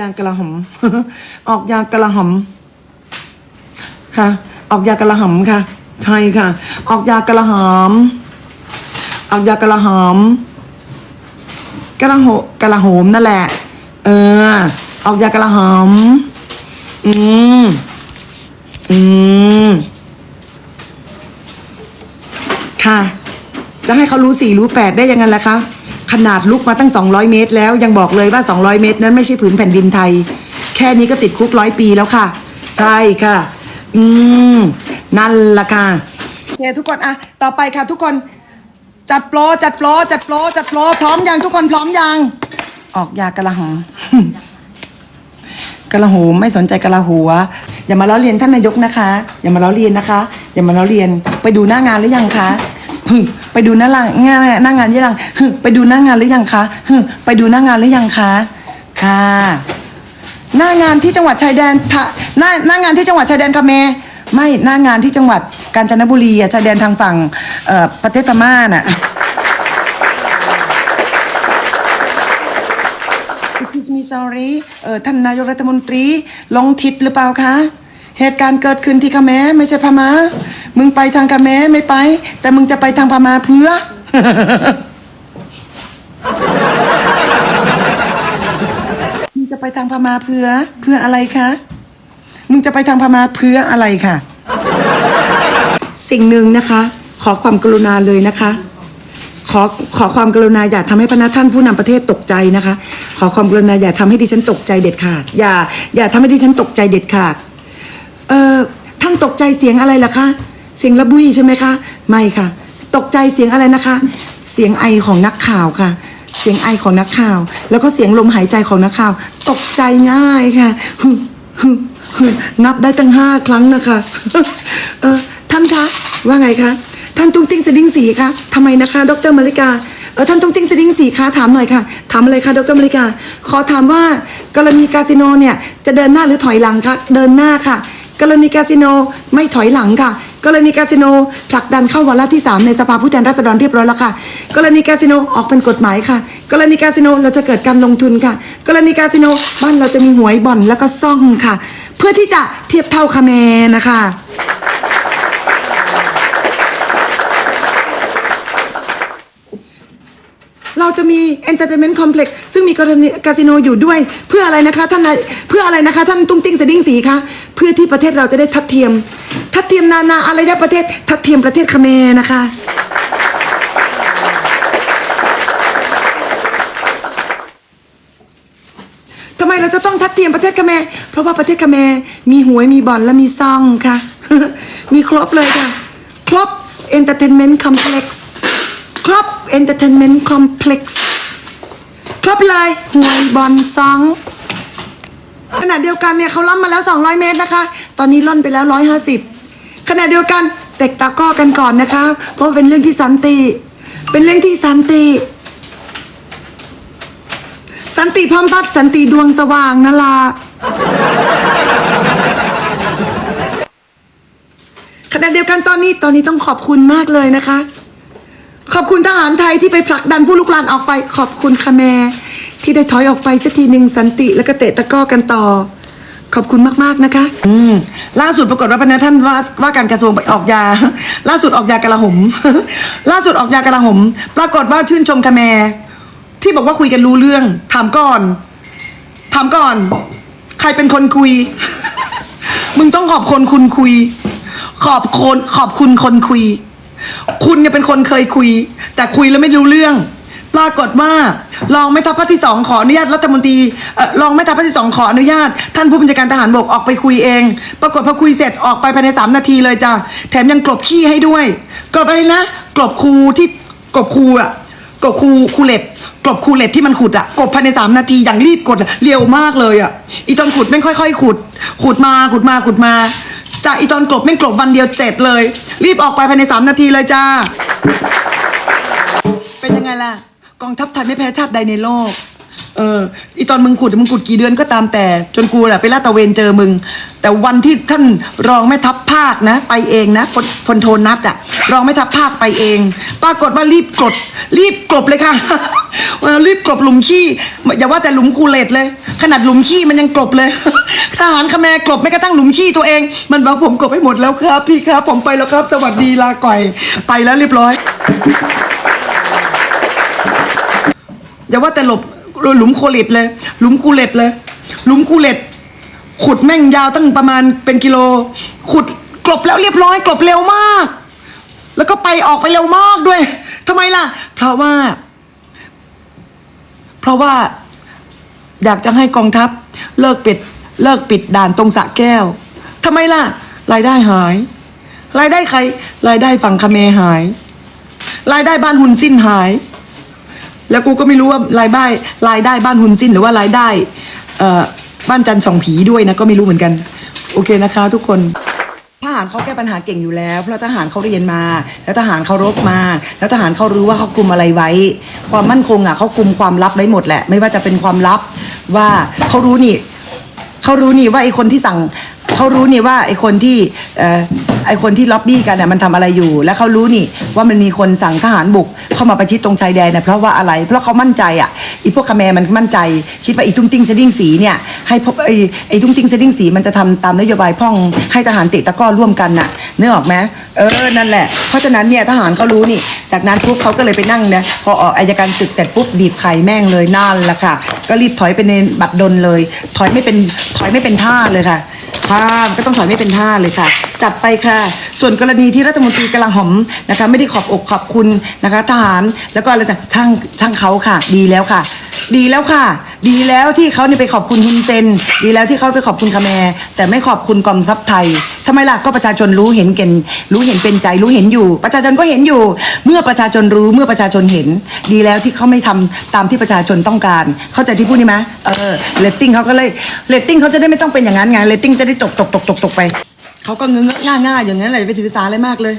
ยางกระหำออกยากระหำค่ะ ออกยากระหำค่ะ ใช่ค่ะ ออกยากระหำออกยากระหำกระโหกระโหมนั่นแหละ เออ ออกยากระหำอืม อืม ค่ะ จะให้เขารู้สี่รู้แปดได้ยังไงล่ะคะ ขนาดลุกมาตั้ง 200 เมตร แล้วยังบอกเลยว่า 200 เมตร นั้นไม่ใช่ผืนแผ่นดินไทย แค่นี้ก็ติดคุกร้อยปีแล้วค่ะ ใช่ค่ะ อืม นั่นละค่ะโอเคทุกคนอะต่อไปค่ะทุกคนจัดโปรจัดโปรจัดโปรจัดโปรพร้อมยังทุกคนพร้อมยังออกยากระหังกระหูไม่สนใจกระหัว อย่ามาล้อเลียนท่านนายกนะคะ อย่ามาล้อเลียนนะคะ อย่ามาล้อเลียนไปดูหน้างานหรือยังคะึไปดูหน้าหลังานหน้างานหรือยังหึไปดูหน้างานหรือยังคะหึไปดูหน้างานหรือยังคะค่ะ หน้างานที่จังหวัดชายแดนทะหน้าหน้างานที่จังหวัดชายแดนคาเมรไม่หน้างานที่จังหวัดกาญจนบุรีอะชายแดนทางฝั่งเอ่อประเทศพม่าน่ะ Excuse me sorry เออท่านนายกรัฐมนตรีลงทิศหรือเปล่าคะ เหตุการณ์เกิดขึ้นที่คาเขมรไม่ใช่พม่ามึงไปทางคาเขมรไม่ไป แต่มึงจะไปทางพม่าเพื่อ มึงจะไปทางพม่าเพื่อ เพื่ออะไรคะ มึงจะไปทางพม่าเพื่ออะไรค่ะสิ่งหนึ่งนะคะ ขอความกรุณาเลยนะคะ ขอขอความกรุณาอย่าทำให้พนักท่านผู้นำประเทศตกใจนะคะ ขอความกรุณาอย่าทำให้ดิฉันตกใจเด็ดขาด อย่า อย่าทำให้ดิฉันตกใจเด็ดขาด เออท่านตกใจเสียงอะไรล่ะคะ เสียงระบุยใช่ไหมคะ ไม่ค่ะ ตกใจเสียงอะไรนะคะ เสียงไอของนักข่าวค่ะ เสียงไอของนักข่าว แล้วก็เสียงลมหายใจของนักข่าว ตกใจง่ายค่ะฮึฮึฮึนับได้ตั้งห้าครั้งนะคะ เออท่านคะว่าไงคะท่านตุ้งติ้งสดิ้งสีคะทำไมนะคะ ดรมาริกา เออท่านตุ้งติ้งสดิ้งสีคะถามหน่อยค่ะ ถามอะไรคะ ดรมาริกา ขอถามว่ากรณีคาสิโนเนี่ยจะเดินหน้าหรือถอยหลังคะ เดินหน้าค่ะ กรณีคาสิโนไม่ถอยหลังค่ะ กรณีคาสิโนผลักดันเข้าวาระที่ 3 ในสภาผู้แทนราษฎรเรียบร้อยแล้วค่ะ กรณีคาสิโนออกเป็นกฎหมายค่ะ กรณีคาสิโนเราจะเกิดการลงทุนค่ะ กรณีคาสิโนบ้านเราจะมีหวยบ่อนแล้วก็ซ่องค่ะ เพื่อที่จะเทียบเท่าคาเมนะคะ เราจะมี Entertainment Complex ซึ่งมีคาสิโนอยู่ด้วย เพื่ออะไรนะคะท่านนายเพื่ออะไรนะคะท่านตุ้งติ้งสดิ้งสีคะเพื่อที่ประเทศเราจะได้ทัดเทียม ทัดเทียมนานาอารยประเทศ ทัดเทียมประเทศเขมรนะคะทำไมเราจะต้องทัดเทียมประเทศเขมรเพราะว่าประเทศเขมรมีหวยมีบ่อนและมีซองค่ะ มีครบเลยค่ะ ครบ Entertainment Complex ครบ Entertainment Complex ครบเลยหวยบอลซองขณะเดียวกันเนี่ยเขาล่ำมาแล้ว 200 เมตรนะคะ ตอนนี้ล่นไปแล้ว 150 ขณะเดียวกันเตะตะก้อกันก่อนนะคะ เพราะเป็นเรื่องที่สันติ เป็นเรื่องที่สันติ สันติพร้อมพัดสันติดวงสว่างนั่นละขณะเดียวกันตอนนี้ตอนนี้ต้องขอบคุณมากเลยนะคะ ขอบคุณทหารไทยที่ไปผลักดันผู้ลุกลานออกไป ขอบคุณคาแมที่ได้ถอยออกไปสักทีหนึ่งสันติแล้วก็เตะตะก้อกันต่อ ขอบคุณมากๆนะคะ อืมล่าสุดปรากฏว่าพนักท่านว่าว่าการกระทรวงไปออกยา ล่าสุดออกยากระหม ล่าสุดออกยากระหม ปรากฏว่าชื่นชมคาแมที่บอกว่าคุยกันรู้เรื่อง ถามก่อน ถามก่อน ใครเป็นคนคุย มึงต้องขอบคนคุณคุย ขอบคนขอบคุณคนคุย คุณเนี่ยเป็นคนเคยคุย แต่คุยแล้วไม่รู้เรื่อง ปรากฏว่า รองแม่ทัพภาคที่สองขออนุญาตรัฐมนตรีเอ่อรองแม่ทัพภาคที่สองขออนุญาต ท่านผู้บัญชาการทหารบกออกไปคุยเอง ปรากฏพอคุยเสร็จออกไปภายในสามนาทีเลยจ้ะแถมยังกลบขี้ให้ด้วยกลบอะไรนะกลบครูที่กลบครูอะกลบครูครูเหล็ดกลบครูเหล็ดที่มันขุดอะกลบภายในสามนาทีอย่างรีบกดเร็วมากเลยอะอีตอนขุดไม่งค่อยๆขุด ขุดมาขุดมาขุดมา จากอีตอนกลบแม่งกลบวันเดียวเสร็จเลย รีบออกไปภายในสามนาทีเลยจ้า เป็นยังไงล่ะ กองทัพไทยไม่แพ้ชาติใดในโลก เออ อีตอนมึงขุดมึงขุดกี่เดือนก็ตามแต่ จนกูแหละไปลาดตระเวนเจอมึง แต่วันที่ท่านรองแม่ทัพภาคนะ ไปเองนะพลพลโทนัทอะรองแม่ทัพภาคไปเอง ปรากฏว่ารีบกด รีบกลบเลยค่ะ เออรีบกลบหลุมขี้อย่าว่าแต่หลุมคูเลตเลย ขนาดหลุมขี้มันยังกลบเลยทหารขแมกลบไม่กระทั่งหลุมขี้ตัวเอง มันบอกผมกลบไปหมดแล้วครับ พี่ครับ ผมไปแล้วครับ สวัสดีลาก่อย ไปแล้วเรียบร้อยอย่าว่าแต่หลบหลุมโคลิตเลย หลุมคูเลตเลย หลุมคูเลตขุดแม่งยาวตั้งประมาณเป็นกิโล ขุดกลบแล้วเรียบร้อย กลบเร็วมาก แล้วก็ไปออกไปเร็วมากด้วยทำไมล่ะ เพราะว่า เพราะว่าอยากจะให้กองทัพเลิกปิดเลิกปิดด่านตรงสะแก้วทำไมล่ะ รายได้หาย รายได้ใคร รายได้ฝั่งคาเมหาย รายได้บ้านหุนสิ้นหาย แล้วกูก็ไม่รู้ว่ารายได้รายได้บ้านหุนสิ้นหรือว่ารายได้บ้านจันทร์สองผีด้วยนะก็ไม่รู้เหมือนกัน โอเคนะคะทุกคน ทหารเขาแก้ปัญหาเก่งอยู่แล้ว เพราะทหารเขาเรียนมา แล้วทหารเขารบมา แล้วทหารเขารู้ว่าเขากลุ่มอะไรไว้ ความมั่นคงอะเขากลุ่มความลับไว้หมดแหละ ไม่ว่าจะเป็นความลับว่าเขารู้นี่เขารู้นี่ว่าไอ้คนที่สั่งเขารู้นี่ว่าไอ้คนที่ไอ้คนที่ล็อบบี้กันเนี่ยมันทำอะไรอยู่ และเขารู้นี่ว่ามันมีคนสั่งทหารบุกเข้ามาประชิดตรงชายแดนเนี่ยเพราะว่าอะไร เพราะเขามั่นใจอะ อีพวกคาแมมันมั่นใจ คิดว่าอีตุ้งติ้งเซดิ้งสีเนี่ยให้พบไอ้ไอ้ตุ้งติ้งเซดิ้งสีมันจะทำตามนโยบายพ่องให้ทหารเตะตะกร้อร่วมกันน่ะนึกออกไหมเออนั่นแหละ เพราะฉะนั้นเนี่ยทหารเขารู้นี่ จากนั้นปุ๊บเขาก็เลยไปนั่งเนี่ยพอออกอายการศึกเสร็จปุ๊บบีบไข่แม่งเลยนั่นแหละค่ะ ก็รีบถอยไปในบัตรดลเลย ถอยไม่เป็นถอยไม่เป็นท่าเลยค่ะ่าก็ต้องถอยไม่เป็นท่าเลยค่ะ จัดไปค่ะ ส่วนกรณีที่รัฐมนตรีกำลังหอมนะคะ ไม่ได้ขอบอกขอบคุณนะคะ ทหารแล้วก็อะไรต่างช่างช่างเขาค่ะ ดีแล้วค่ะดีแล้วค่ะ ดีแล้วที่เขาเนี่ยไปขอบคุณฮุนเซน ดีแล้วที่เขาไปขอบคุณคาแมร์แต่ไม่ขอบคุณกองทัพไทยทำไมล่ะก็ประชาชนรู้เห็นเก่งรู้เห็นเป็นใจรู้เห็นอยู่ ประชาชนก็เห็นอยู่ เมื่อประชาชนรู้เมื่อประชาชนเห็น ดีแล้วที่เขาไม่ทำตามที่ประชาชนต้องการ เข้าใจที่พูดนี่ไหมเออเรตติ้งเขาก็เลยเรตติ้งเขาจะได้ไม่ต้องเป็นอย่างนั้นไงเรตติ้งจะได้ตกตกตกตกตกไปเขาก็เงื้อง่าง่าๆอย่างนั้นเลยไปถือสาอะไรมากเลย